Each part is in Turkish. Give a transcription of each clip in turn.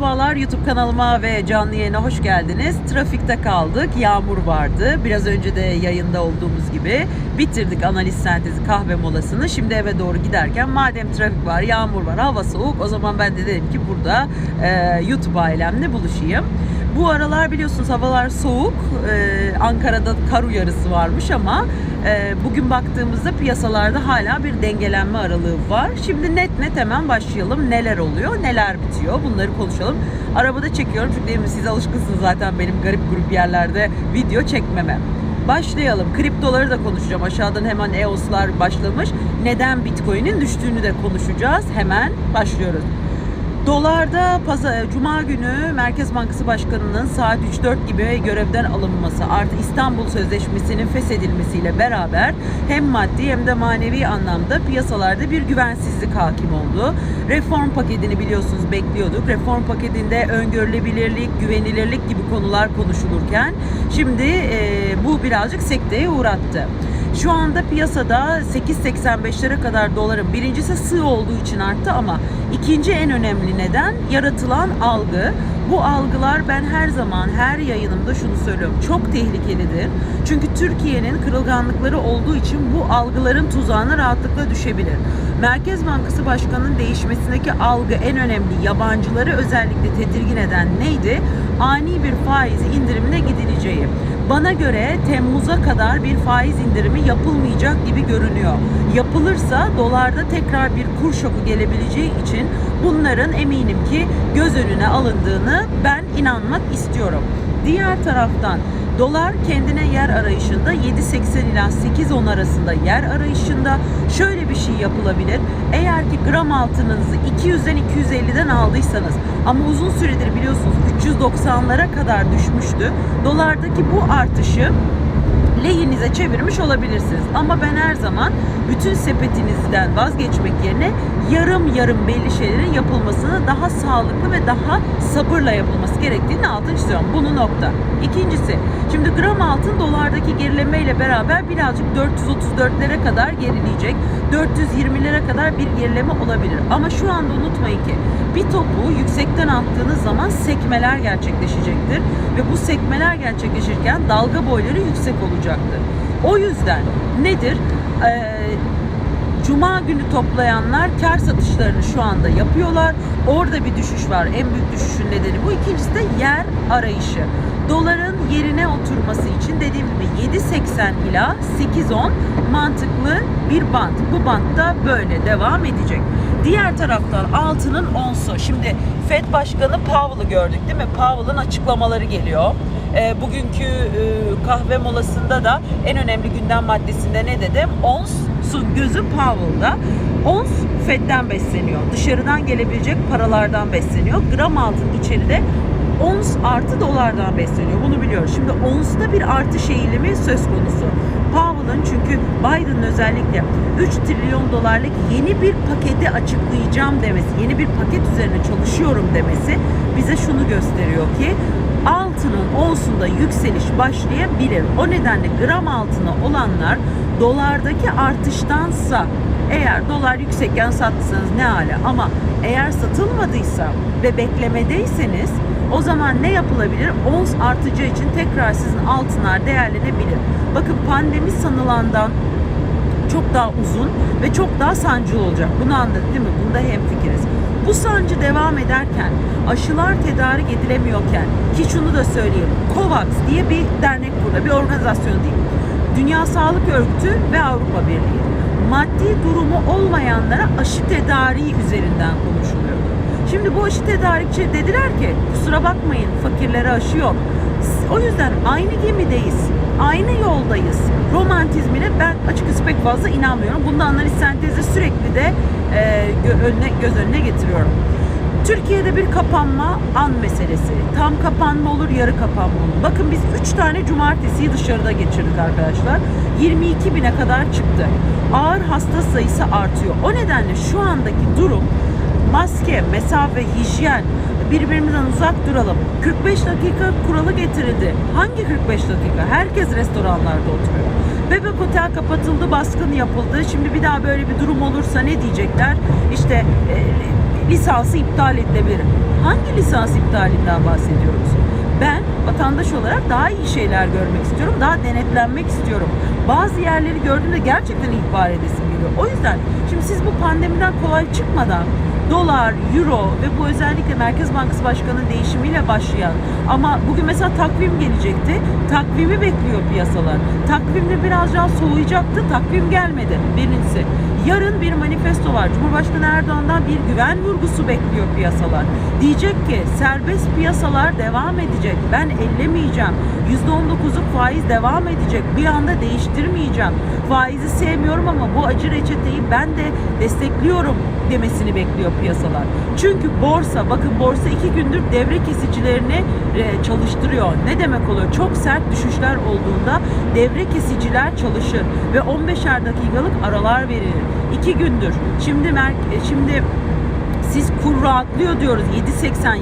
Merhabalar YouTube kanalıma ve canlı yayına hoş geldiniz. Trafikte kaldık, yağmur vardı. Biraz önce de yayında olduğumuz gibi bitirdik analiz sentezi kahve molasını. Şimdi eve doğru giderken madem trafik var, yağmur var, hava soğuk o zaman ben de dedim ki burada e, YouTube ailemle buluşayım. Bu aralar biliyorsunuz havalar soğuk. Ee, Ankara'da kar uyarısı varmış ama bugün baktığımızda piyasalarda hala bir dengelenme aralığı var. Şimdi net net hemen başlayalım. Neler oluyor, neler bitiyor bunları konuşalım. Arabada çekiyorum çünkü değil mi, siz alışkınsınız zaten benim garip grup yerlerde video çekmeme. Başlayalım. Kriptoları da konuşacağım. Aşağıdan hemen EOS'lar başlamış. Neden Bitcoin'in düştüğünü de konuşacağız. Hemen başlıyoruz. Dolarda pazar, Cuma günü Merkez Bankası Başkanı'nın saat 3-4 gibi görevden alınması artı İstanbul Sözleşmesi'nin feshedilmesiyle beraber hem maddi hem de manevi anlamda piyasalarda bir güvensizlik hakim oldu. Reform paketini biliyorsunuz bekliyorduk. Reform paketinde öngörülebilirlik, güvenilirlik gibi konular konuşulurken şimdi e, bu birazcık sekteye uğrattı. Şu anda piyasada 8.85'lere kadar doların birincisi sığ olduğu için arttı ama ikinci en önemli neden yaratılan algı. Bu algılar ben her zaman her yayınımda şunu söylüyorum çok tehlikelidir. Çünkü Türkiye'nin kırılganlıkları olduğu için bu algıların tuzağına rahatlıkla düşebilir. Merkez Bankası Başkanı'nın değişmesindeki algı en önemli yabancıları özellikle tedirgin eden neydi? Ani bir faiz indirimine gidileceği. Bana göre Temmuz'a kadar bir faiz indirimi yapılmayacak gibi görünüyor. Yapılırsa dolarda tekrar bir kur şoku gelebileceği için bunların eminim ki göz önüne alındığını ben inanmak istiyorum. Diğer taraftan Dolar kendine yer arayışında 7.80 ila 8.10 arasında yer arayışında şöyle bir şey yapılabilir. Eğer ki gram altınınızı 200'den 250'den aldıysanız ama uzun süredir biliyorsunuz 390'lara kadar düşmüştü. Dolardaki bu artışı lehinize çevirmiş olabilirsiniz. Ama ben her zaman bütün sepetinizden vazgeçmek yerine yarım yarım belli şeylerin yapılmasını daha sağlıklı ve daha sabırla yapılması gerektiğini altını çiziyorum. Bunu nokta. İkincisi, şimdi gram altın dolardaki gerileme ile beraber birazcık 434'lere kadar gerileyecek. 420'lere kadar bir gerileme olabilir. Ama şu anda unutmayın ki bir topu yüksekten attığınız zaman sekmeler gerçekleşecektir. Ve bu sekmeler gerçekleşirken dalga boyları yüksek olacaktır. O yüzden nedir? Ee, Cuma günü toplayanlar kar satışlarını şu anda yapıyorlar. Orada bir düşüş var. En büyük düşüşün nedeni bu. İkincisi de yer arayışı. Doların yerine oturması için dediğim gibi 7.80 ila 8.10 mantıklı bir band. Bu bantta böyle devam edecek. Diğer taraftan altının onsu. Şimdi Fed Başkanı Powell'ı gördük değil mi? Powell'ın açıklamaları geliyor. E, bugünkü e, kahve molasında da en önemli gündem maddesinde ne dedim? Onsun gözü Powell'da. Ons Fed'den besleniyor. Dışarıdan gelebilecek paralardan besleniyor. Gram altın içeride ons artı dolardan besleniyor. Bunu biliyoruz. Şimdi onsta bir artış eğilimi söz konusu. Powell'ın çünkü Biden'ın özellikle 3 trilyon dolarlık yeni bir paketi açıklayacağım demesi, yeni bir paket üzerine çalışıyorum demesi bize şunu gösteriyor ki altının onsunda yükseliş başlayabilir. O nedenle gram altına olanlar dolardaki artıştansa eğer dolar yüksekken sattıysanız ne hala ama eğer satılmadıysa ve beklemedeyseniz o zaman ne yapılabilir? Ons artacağı için tekrar sizin altınlar değerlenebilir. Bakın pandemi sanılandan çok daha uzun ve çok daha sancılı olacak. Bunu anladık değil mi? Bunda hemfikiriz. Bu sancı devam ederken, aşılar tedarik edilemiyorken ki şunu da söyleyeyim. COVAX diye bir dernek burada, bir organizasyon değil. Dünya Sağlık Örgütü ve Avrupa Birliği. Maddi durumu olmayanlara aşı tedariği üzerinden konuşuluyor. Şimdi bu aşı tedarikçi dediler ki kusura bakmayın fakirlere aşı yok. O yüzden aynı gemideyiz. Aynı yoldayız. Romantizmine ben açıkçası pek fazla inanmıyorum. Bunda analiz sentezi sürekli de e, gö- önüne, göz önüne getiriyorum. Türkiye'de bir kapanma an meselesi. Tam kapanma olur, yarı kapanma olur. Bakın biz 3 tane cumartesiyi dışarıda geçirdik arkadaşlar. 22 bine kadar çıktı. Ağır hasta sayısı artıyor. O nedenle şu andaki durum maske, mesafe, hijyen, birbirimizden uzak duralım. 45 dakika kuralı getirildi. Hangi 45 dakika? Herkes restoranlarda oturuyor. Bebek otel kapatıldı, baskın yapıldı. Şimdi bir daha böyle bir durum olursa ne diyecekler? İşte e, lisansı iptal edilebilir. Hangi lisans iptalinden bahsediyoruz? Ben vatandaş olarak daha iyi şeyler görmek istiyorum. Daha denetlenmek istiyorum. Bazı yerleri gördüğümde gerçekten ihbar edesim geliyor. O yüzden şimdi siz bu pandemiden kolay çıkmadan dolar, euro ve bu özellikle Merkez Bankası Başkanı'nın değişimiyle başlayan ama bugün mesela takvim gelecekti. Takvimi bekliyor piyasalar. Takvimde biraz daha soğuyacaktı. Takvim gelmedi. Birincisi. Yarın bir manifesto var. Cumhurbaşkanı Erdoğan'dan bir güven vurgusu bekliyor piyasalar. Diyecek ki serbest piyasalar devam edecek. Ben ellemeyeceğim. %19'luk faiz devam edecek. Bir anda değiştirmeyeceğim. Faizi sevmiyorum ama bu acı reçeteyi ben de destekliyorum demesini bekliyor piyasalar. Çünkü borsa, bakın borsa iki gündür devre kesicilerini e, çalıştırıyor. Ne demek oluyor? Çok sert düşüşler olduğunda devre kesiciler çalışır ve 15'er dakikalık aralar verilir. İki gündür. Şimdi mer- e, şimdi siz kur rahatlıyor diyoruz. 7.80,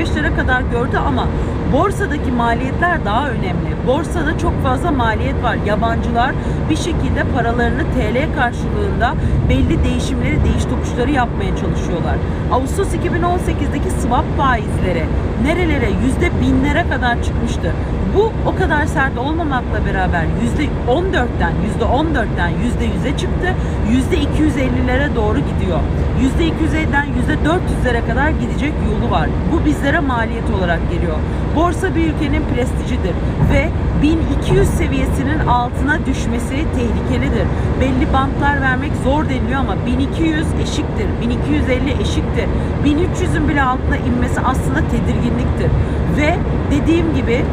7.75 lira kadar gördü ama borsadaki maliyetler daha önemli. Borsada çok fazla maliyet var. Yabancılar bir şekilde paralarını TL karşılığında belli değişimleri, değiş tokuşları yapmaya çalışıyorlar. Ağustos 2018'deki swap faizleri nerelere yüzde binlere kadar çıkmıştı. Bu o kadar sert olmamakla beraber yüzde 14'ten yüzde 14'ten yüzde 100'e çıktı. Yüzde 250'lere doğru gidiyor. Yüzde 250'den yüzde 400'lere kadar gidecek yolu var. Bu bizlere maliyet olarak geliyor. Borsa bir ülkenin prestijidir ve 1200 seviyesinin altına düşmesi tehlikelidir. Belli bantlar vermek zor deniliyor ama 1200 eşiktir. 1250 eşiktir. 1300'ün bile altına inmesi aslında tedirginliktir. Ve dediğim gibi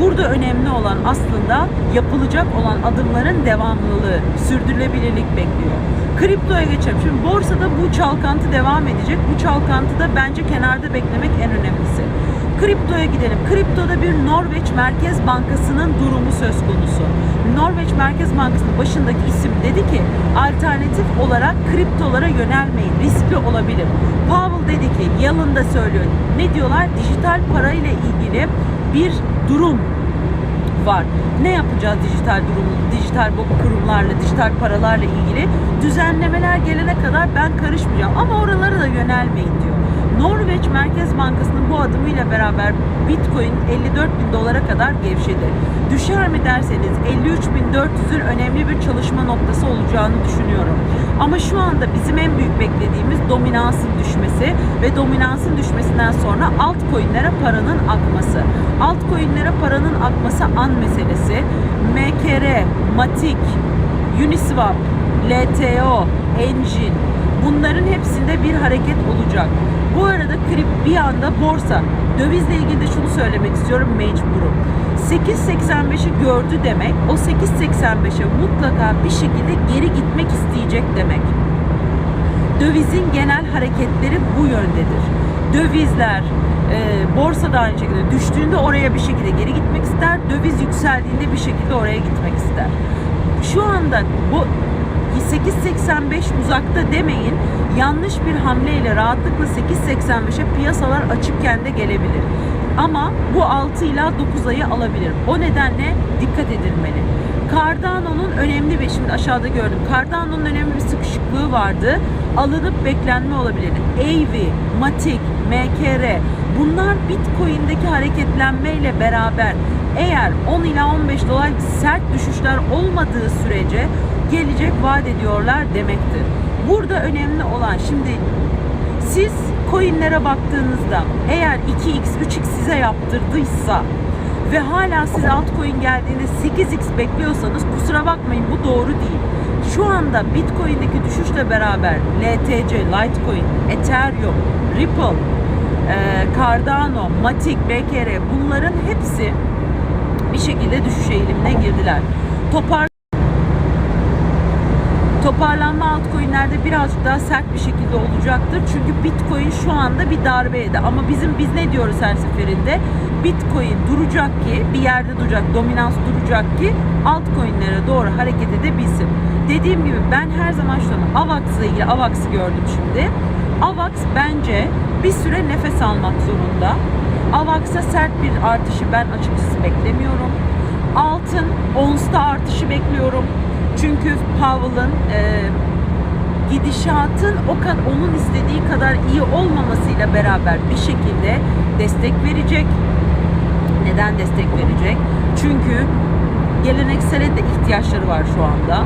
Burada önemli olan aslında yapılacak olan adımların devamlılığı, sürdürülebilirlik bekliyor. Kriptoya geçelim. Şimdi borsada bu çalkantı devam edecek. Bu çalkantıda bence kenarda beklemek en önemlisi. Kriptoya gidelim. Kriptoda bir Norveç Merkez Bankası'nın durumu söz konusu. Norveç Merkez Bankası'nın başındaki isim dedi ki alternatif olarak kriptolara yönelmeyin. Riskli olabilir. Powell dedi ki Yalın da söylüyor. Ne diyorlar? Dijital para ile ilgili bir durum var. Ne yapacağız dijital durum, dijital kurumlarla, dijital paralarla ilgili düzenlemeler gelene kadar ben karışmayacağım. Ama oralara da yönelmeyin diyor. Norveç Merkez Bankası'nın bu adımıyla beraber Bitcoin 54 bin dolara kadar gevşedi. Düşer mi derseniz 53.400'ün önemli bir çalışma noktası olacağını düşünüyorum. Ama şu anda bizim en büyük beklediğimiz dominansın düşmesi ve dominansın düşmesinden sonra altcoin'lere paranın akması. Altcoin'lere paranın akması an meselesi. MKR, Matic, Uniswap, LTO, Engine bunların hepsinde bir hareket olacak. Bu arada krip bir anda borsa. Dövizle ilgili de şunu söylemek istiyorum mecburum. 8.85'i gördü demek o 8.85'e mutlaka bir şekilde geri gitmek isteyecek demek. Dövizin genel hareketleri bu yöndedir. Dövizler, e, borsa da aynı şekilde düştüğünde oraya bir şekilde geri gitmek ister. Döviz yükseldiğinde bir şekilde oraya gitmek ister. Şu anda bu 8.85 uzakta demeyin. Yanlış bir hamleyle rahatlıkla 8.85'e piyasalar açıkken de gelebilir. Ama bu 6 ila 9 ayı alabilir. O nedenle dikkat edilmeli. Cardano'nun önemli bir, şimdi aşağıda gördüm. Cardano'nun önemli bir sıkışıklığı vardı. Alınıp beklenme olabilir. AV, Matic, MKR bunlar Bitcoin'deki hareketlenmeyle beraber eğer 10 ila 15 dolar sert düşüşler olmadığı sürece gelecek vaat ediyorlar demektir. Burada önemli olan şimdi siz coinlere baktığınızda eğer 2x 3x size yaptırdıysa ve hala siz altcoin geldiğinde 8x bekliyorsanız kusura bakmayın bu doğru değil. Şu anda Bitcoin'deki düşüşle beraber LTC, Litecoin, Ethereum, Ripple, e, Cardano, Matic, BKR bunların hepsi bir şekilde düşüş eğilimine girdiler. Topar Toparlanma altcoin'lerde birazcık daha sert bir şekilde olacaktır. Çünkü Bitcoin şu anda bir darbe yedi. Ama bizim biz ne diyoruz her seferinde? Bitcoin duracak ki bir yerde duracak, dominans duracak ki altcoin'lere doğru hareket edebilsin. Dediğim gibi ben her zaman şunu AVAX'la ilgili AVAX'ı gördüm şimdi. AVAX bence bir süre nefes almak zorunda. AVAX'a sert bir artışı ben açıkçası beklemiyorum. Altın, ONS'ta artışı bekliyorum. Çünkü Powell'ın e, gidişatın o kadar onun istediği kadar iyi olmamasıyla beraber bir şekilde destek verecek. Neden destek verecek? Çünkü geleneksele de ihtiyaçları var şu anda.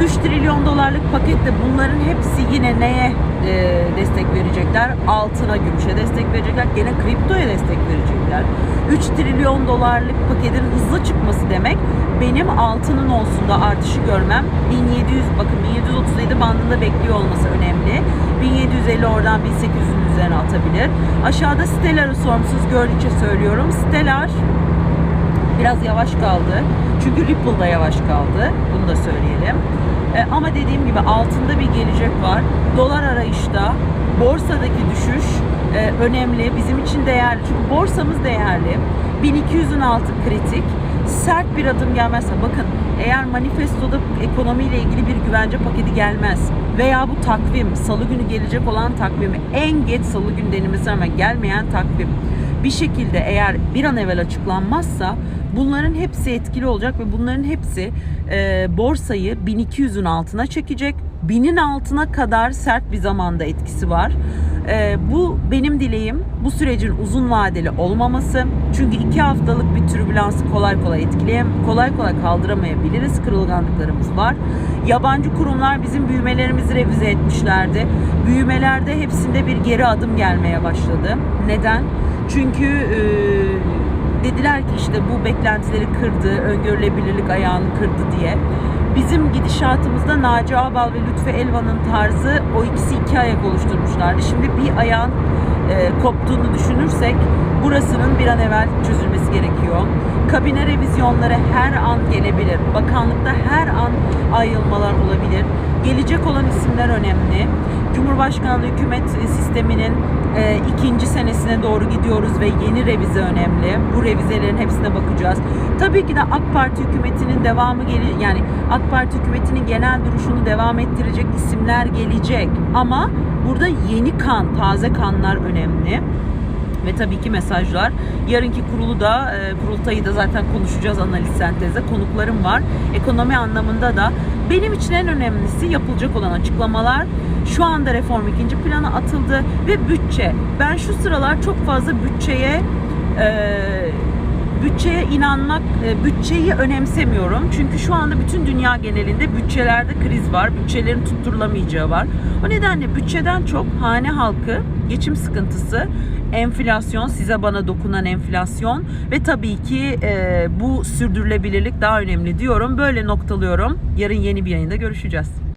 3 trilyon dolarlık pakette bunların hepsi yine neye e, destek verecekler? Altına, gümüşe destek verecekler. Gene kriptoya destek verecekler. 3 trilyon dolarlık paketin hızlı çıkması demek benim altının olsun da artışı görmem 1700 bakın 1737 bandında bekliyor olması önemli. 1750 oradan 1800'ün üzerine atabilir. Aşağıda Stellar'ı sorumsuz gördükçe söylüyorum. Stellar biraz yavaş kaldı. Çünkü Ripple da yavaş kaldı. Bunu da söyleyelim. E, ama dediğim gibi altında bir gelecek var. Dolar arayışta, borsadaki düşüş e, önemli. Bizim için değerli. Çünkü borsamız değerli. 1200'ün altı kritik. Sert bir adım gelmezse bakın eğer manifestoda ekonomiyle ilgili bir güvence paketi gelmez veya bu takvim salı günü gelecek olan takvimi en geç salı günü denilmesine rağmen gelmeyen takvim bir şekilde eğer bir an evvel açıklanmazsa bunların hepsi etkili olacak ve bunların hepsi e, borsayı 1200'ün altına çekecek. 1000'in altına kadar sert bir zamanda etkisi var. E, bu benim dileğim bu sürecin uzun vadeli olmaması. Çünkü iki haftalık bir türbülansı kolay kolay etkileyem, kolay kolay kaldıramayabiliriz. Kırılganlıklarımız var. Yabancı kurumlar bizim büyümelerimizi revize etmişlerdi. Büyümelerde hepsinde bir geri adım gelmeye başladı. Neden? Çünkü e, dediler ki işte bu beklentileri kırdı, öngörülebilirlik ayağını kırdı diye. Bizim gidişatımızda Naci Ağbal ve Lütfü Elvan'ın tarzı o ikisi iki ayak oluşturmuşlardı. Şimdi bir ayağın e, koptuğunu düşünürsek burasının bir an evvel çözülmesi gerekiyor. Kabine revizyonları her an gelebilir. Bakanlıkta her an ayrılmalar olabilir. Gelecek olan isimler önemli. Cumhurbaşkanlığı hükümet sisteminin e, ikinci senesine doğru gidiyoruz ve yeni revize önemli. Bu revizelerin hepsine bakacağız. Tabii ki de AK Parti hükümetinin devamı yani AK Parti hükümetinin genel duruşunu devam ettirecek isimler gelecek. Ama burada yeni kan, taze kanlar önemli ve tabii ki mesajlar. Yarınki kurulu da, e, kurultayı da zaten konuşacağız analiz sentezde. Konuklarım var. Ekonomi anlamında da benim için en önemlisi yapılacak olan açıklamalar. Şu anda reform ikinci plana atıldı ve bütçe. Ben şu sıralar çok fazla bütçeye e, bütçeye inanmak, e, bütçeyi önemsemiyorum. Çünkü şu anda bütün dünya genelinde bütçelerde kriz var. Bütçelerin tutturulamayacağı var. O nedenle bütçeden çok hane halkı, geçim sıkıntısı, enflasyon, size bana dokunan enflasyon ve tabii ki e, bu sürdürülebilirlik daha önemli diyorum. Böyle noktalıyorum. Yarın yeni bir yayında görüşeceğiz.